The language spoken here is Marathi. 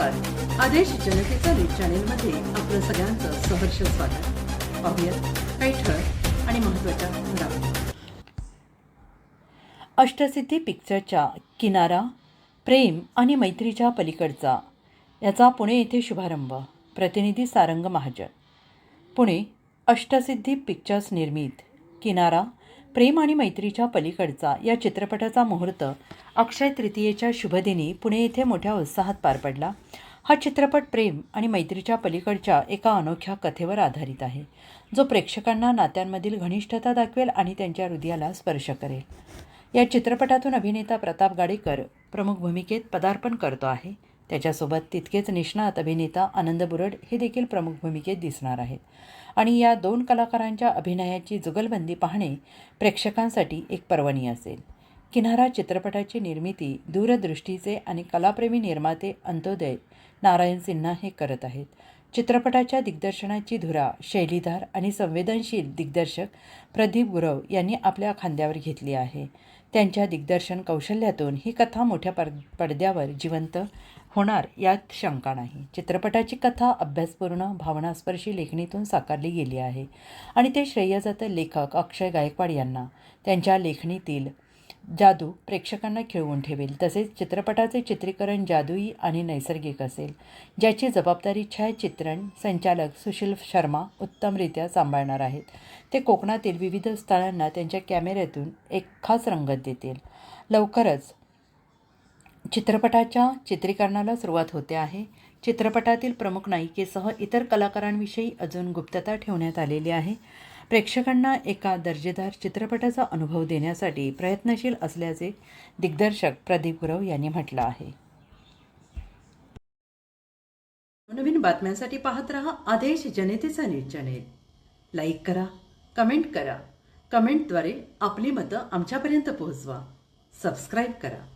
आदेश जनतेचा न्यूज चॅनेलमध्ये आपलं सगळ्यांचं सहर्ष स्वागत. पाहूयात काही ठळक आणि महत्त्वाच्या घडामोडी. अष्टसिद्धी पिक्चरच्या किनारा प्रेम आणि मैत्रीच्या पलीकडचा याचा पुणे येथे शुभारंभ. प्रतिनिधी सारंग महाजन. पुणे अष्टसिद्धी पिक्चर्स निर्मित किनारा प्रेम आणि मैत्रीच्या पलीकडचा या चित्रपटाचा मुहूर्त अक्षय तृतीयेच्या शुभदिनी पुणे येथे मोठ्या उत्साहात पार पडला. हा चित्रपट प्रेम आणि मैत्रीच्या पलीकडच्या एका अनोख्या कथेवर आधारित आहे. जो प्रेक्षकांना नात्यांमधील घनिष्ठता दाखवेल आणि त्यांच्या हृदयाला स्पर्श करेल. या चित्रपटातून अभिनेता प्रताप गाडेकर प्रमुख भूमिकेत पदार्पण करतो आहे. त्याच्यासोबत तितकेच निष्णात अभिनेता आनंद बुरड हे देखील प्रमुख भूमिकेत दिसणार आहेत. आणि या दोन कलाकारांच्या अभिनयाची जुगलबंदी पाहणे प्रेक्षकांसाठी एक पर्वणी असेल. किनारा चित्रपटाची निर्मिती दूरदृष्टीचे आणि कलाप्रेमी निर्माते अंत्योदय नारायण सिन्हा हे करत आहेत. चित्रपटाच्या दिग्दर्शनाची धुरा शैलीधार आणि संवेदनशील दिग्दर्शक प्रदीप गुरव यांनी आपल्या खांद्यावर घेतली आहे. त्यांच्या दिग्दर्शन कौशल्यातून ही कथा मोठ्या पड पडद्यावर जिवंत होणार यात शंका नाही. चित्रपटाची कथा अभ्यासपूर्ण भावनास्पर्शी लेखणीतून साकारली गेली आहे आणि ते श्रेय जातं लेखक अक्षय गायकवाड यांना त्यांच्या लेखणीतील जादू प्रेक्षकांना खिळवून ठेवेल. तसेच चित्रपटाचे चित्रीकरण जादुई आणि नैसर्गिक असेल ज्याची जबाबदारी छायाचित्रण संचालक सुशील शर्मा उत्तमरित्या सांभाळणार आहेत. ते कोकणातील विविध स्थळांना त्यांच्या कॅमेऱ्यातून एक खास रंगत देतील. लवकरच चित्रपटाच्या चित्रीकरणाला सुरुवात होते आहे. चित्रपटातील प्रमुख नायिकेसह इतर कलाकारांविषयी अजून गुप्तता ठेवण्यात आलेली आहे. प्रेक्षकांना एका दर्जेदार चित्रपटाचा अनुभव देण्यासाठी प्रयत्नशील असल्याचे दिग्दर्शक प्रदीप गुरव यांनी म्हटलं आहे. नवीन बातम्यांसाठी पाहत रहा आदेश जनतेचा न्यूज चॅनेल. लाईक करा कमेंट करा. कमेंटद्वारे आपली मतं आमच्यापर्यंत पोहोचवा. सबस्क्राईब करा.